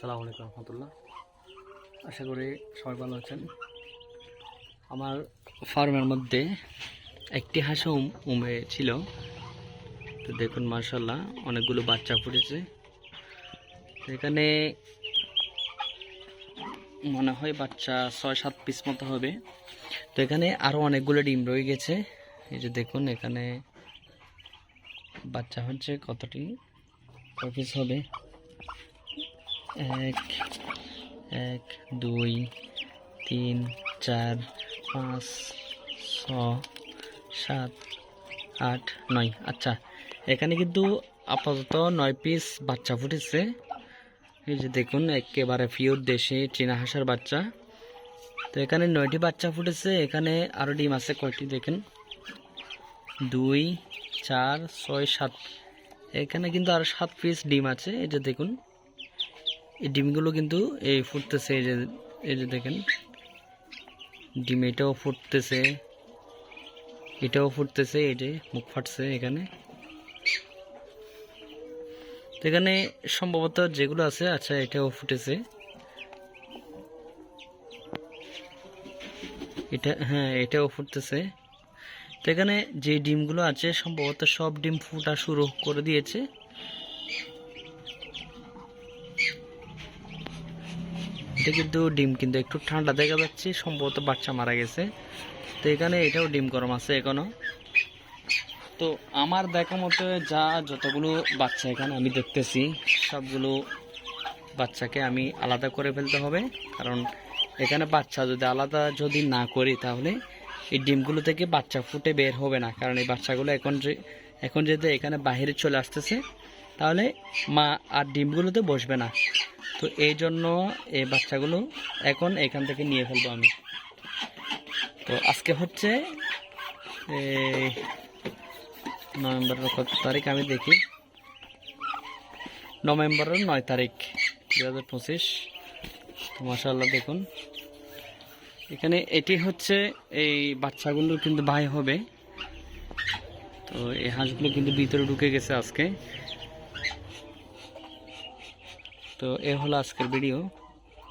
সালাম আলাইকুম রহমতুল্লাহ। আশা করি সবাই ভালো আছেন। আমার ফার্মের মধ্যে একটি হাঁসও উম- ছিল। তো দেখুন মার্শাল্লাহ অনেকগুলো বাচ্চা ফুটেছে এখানে মনে হয় বাচ্চা ছয় সাত পিস মতো হবে। তো এখানে আরও অনেকগুলো ডিম রয়ে গেছে। এই যে দেখুন, এখানে বাচ্চা হচ্ছে কতটি, কয় পিস হবে? এক এক, দুই, তিন, চার, পাঁচ, ছ, সাত, আট, নয়। আচ্ছা এখানে কিন্তু আপাতত নয় পিস বাচ্চা ফুটেছে। এই যে দেখুন, একেবারে পিওর দেশি চীনা হাঁসের বাচ্চা। তো এখানে নয়টি বাচ্চা ফুটেছে, এখানে আরও ডিম আছে কয়টি দেখেন। দুই, চার, ছয়, সাত। এখানে কিন্তু আরও সাত পিস ডিম আছে, এই যে দেখুন। এই ডিমগুলো কিন্তু এই ফুটতেছে, এই যে এই যে দেখেন। ডিম এটাও ফুটতেছে এটাও ফুটতেছে, এই যে মুখ ফাটছে এখানে। এখানে সম্ভবত যেগুলো আছে আচ্ছা এটাও ফুটেছে। এটা হ্যাঁ এটাও ফুটতেছে। তো এখানে যে ডিমগুলো আছে, সম্ভবত সব ডিম ফুটা শুরু করে দিয়েছে। এটা কিন্তু ডিম কিন্তু একটু ঠান্ডা দেখা যাচ্ছে, সম্ভবত বাচ্চা মারা গেছে। তো এখানে এটাও ডিম গরম আছে এখনও। তো আমার দেখা মতো যা যতগুলো বাচ্চা এখানে আমি দেখতেছি, সবগুলো বাচ্চাকে আমি আলাদা করে ফেলতে হবে। কারণ এখানে বাচ্চা যদি আলাদা যদি না করি তাহলে এই ডিমগুলো থেকে বাচ্চা ফুটে বের হবে না। কারণ এই বাচ্চাগুলো এখন যে, এখন যদি এখানে বাইরে চলে আসতেছে, তাহলে মা আর ডিমগুলোতে বসবে না। তো এই জন্য এই বাচ্চাগুলো এখন এখান থেকে নিয়ে ফেলব আমি। তো আজকে হচ্ছে নভেম্বরের কত তারিখ আমি দেখি। নভেম্বরের নয় তারিখ দু হাজার পঁচিশ। তো মাসাল্লাহ দেখুন। এখানে এটি হচ্ছে এই বাচ্চাগুলো কিন্তু ভাই হবে। তো এই হাঁসগুলো কিন্তু ভিতরে ঢুকে গেছে আজকে। তো এ হলো আজকের ভিডিও